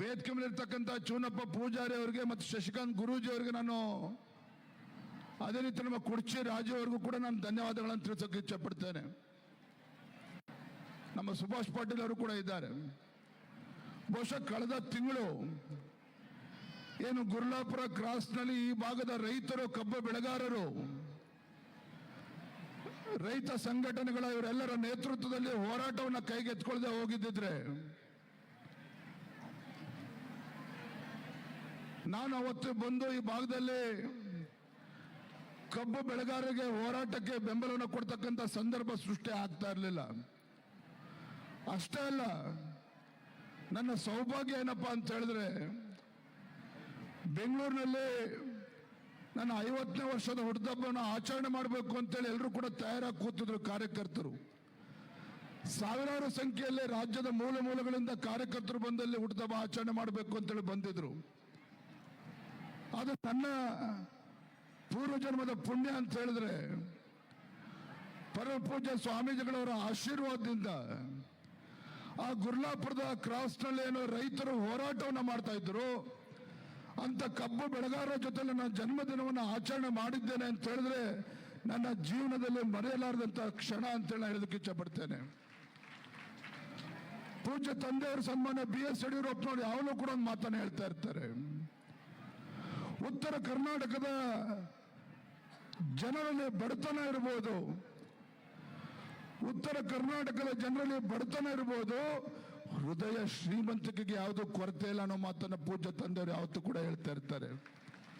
ವೇದಿಕೆ ಮೇಲೆ ಚೂನಪ್ಪ ಪೂಜಾರಿ ಅವರಿಗೆ ಮತ್ತು ಶಶಿಕಾಂತ್ ಗುರೂಜಿ ಅವರಿಗೆ ನಾನು ಅದೇ ರೀತಿ ನಮ್ಮ ಕುರ್ಚಿ ರಾಜು ಅವ್ರಿಗೂ ಕೂಡ ನಾನು ಧನ್ಯವಾದಗಳನ್ನು ತಿಳಿಸೋಕೆ ಇಚ್ಛಪಡ್ತೇನೆ. ನಮ್ಮ ಸುಭಾಷ್ ಪಾಟೀಲ್ ಅವರು ಕೂಡ ಇದ್ದಾರೆ. ಬಹುಶಃ ಕಳೆದ ತಿಂಗಳು ಏನು ಗುರ್ಲಾಪುರ ಕ್ರಾಸ್ನಲ್ಲಿ ಈ ಭಾಗದ ರೈತರು, ಕಬ್ಬು ಬೆಳೆಗಾರರು, ರೈತ ಸಂಘಟನೆಗಳ ಇವರೆಲ್ಲರ ನೇತೃತ್ವದಲ್ಲಿ ಹೋರಾಟವನ್ನು ಕೈಗೆತ್ಕೊಳ್ಳದೆ ಹೋಗಿದ್ದಿದ್ರೆ ನಾನು ಅವತ್ತು ಬಂದು ಈ ಭಾಗದಲ್ಲಿ ಕಬ್ಬು ಬೆಳೆಗಾರರಿಗೆ ಹೋರಾಟಕ್ಕೆ ಬೆಂಬಲವನ್ನು ಕೊಡ್ತಕ್ಕಂಥ ಸಂದರ್ಭ ಸೃಷ್ಟಿ ಆಗ್ತಾ ಇರಲಿಲ್ಲ. ಅಷ್ಟೇ ಅಲ್ಲ, ನನ್ನ ಸೌಭಾಗ್ಯ ಏನಪ್ಪ ಅಂತ ಹೇಳಿದ್ರೆ, ಬೆಂಗಳೂರಿನಲ್ಲಿ ನನ್ನ ಐವತ್ತನೇ ವರ್ಷದ ಹುಟ್ಟದಬ್ಬವನ್ನು ಆಚರಣೆ ಮಾಡಬೇಕು ಅಂತೇಳಿ ಎಲ್ಲರೂ ಕೂಡ ತಯಾರಾಗಿ ಕೂತಿದ್ರು ಕಾರ್ಯಕರ್ತರು. ಸಾವಿರಾರು ಸಂಖ್ಯೆಯಲ್ಲಿ ರಾಜ್ಯದ ಮೂಲ ಮೂಲಗಳಿಂದ ಕಾರ್ಯಕರ್ತರು ಬಂದಲ್ಲಿ ಹುಟ್ಟದಬ್ಬ ಆಚರಣೆ ಮಾಡಬೇಕು ಅಂತೇಳಿ ಬಂದಿದ್ರು. ಅದು ತನ್ನ ಪೂರ್ವಜನ್ಮದ ಪುಣ್ಯ ಅಂತ ಹೇಳಿದ್ರೆ ಪರಮ ಪೂಜ್ಯ ಸ್ವಾಮೀಜಿಗಳವರ ಆಶೀರ್ವಾದದಿಂದ ಆ ಗುರ್ಲಾಪುರದ ಕ್ರಾಸ್ನಲ್ಲಿ ಏನೋ ರೈತರು ಹೋರಾಟವನ್ನು ಮಾಡ್ತಾ ಇದ್ರು. ಅಂತ ಕಬ್ಬು ಬೆಳೆಗಾರರ ಜೊತೆ ನನ್ನ ಜನ್ಮದಿನವನ್ನು ಆಚರಣೆ ಮಾಡಿದ್ದೇನೆ ಅಂತ ಹೇಳಿದ್ರೆ, ನನ್ನ ಜೀವನದಲ್ಲಿ ಮರೆಯಲಾರದಂತ ಕ್ಷಣ ಅಂತೇಳಿ ನಾನು ಹೇಳೋದಕ್ಕೆ ಇಚ್ಛಪಡ್ತೇನೆ. ಪೂಜ್ಯ ತಂದೆಯವ್ರ ಸನ್ಮಾನ್ಯ ಬಿ ಎಸ್ ಯಡಿಯೂರಪ್ಪನವರು ಯಾವಾಗಲೂ ಕೂಡ ಒಂದು ಮಾತನ್ನು ಹೇಳ್ತಾ ಇರ್ತಾರೆ. ಉತ್ತರ ಕರ್ನಾಟಕದ ಜನರಲ್ಲಿ ಬಡತನ ಇರಬಹುದು ಉತ್ತರ ಕರ್ನಾಟಕದ ಜನರಲ್ಲಿ ಬಡತನ ಇರಬಹುದು ಹೃದಯ ಶ್ರೀಮಂತಿಕೆಗೆ ಯಾವುದು ಕೊರತೆ ಇಲ್ಲ ಅನ್ನೋ ಮಾತನ್ನ ಪೂಜ್ಯ ತಂದೆಯವರು ಯಾವತ್ತೂ ಕೂಡ ಹೇಳ್ತಾ ಇರ್ತಾರೆ.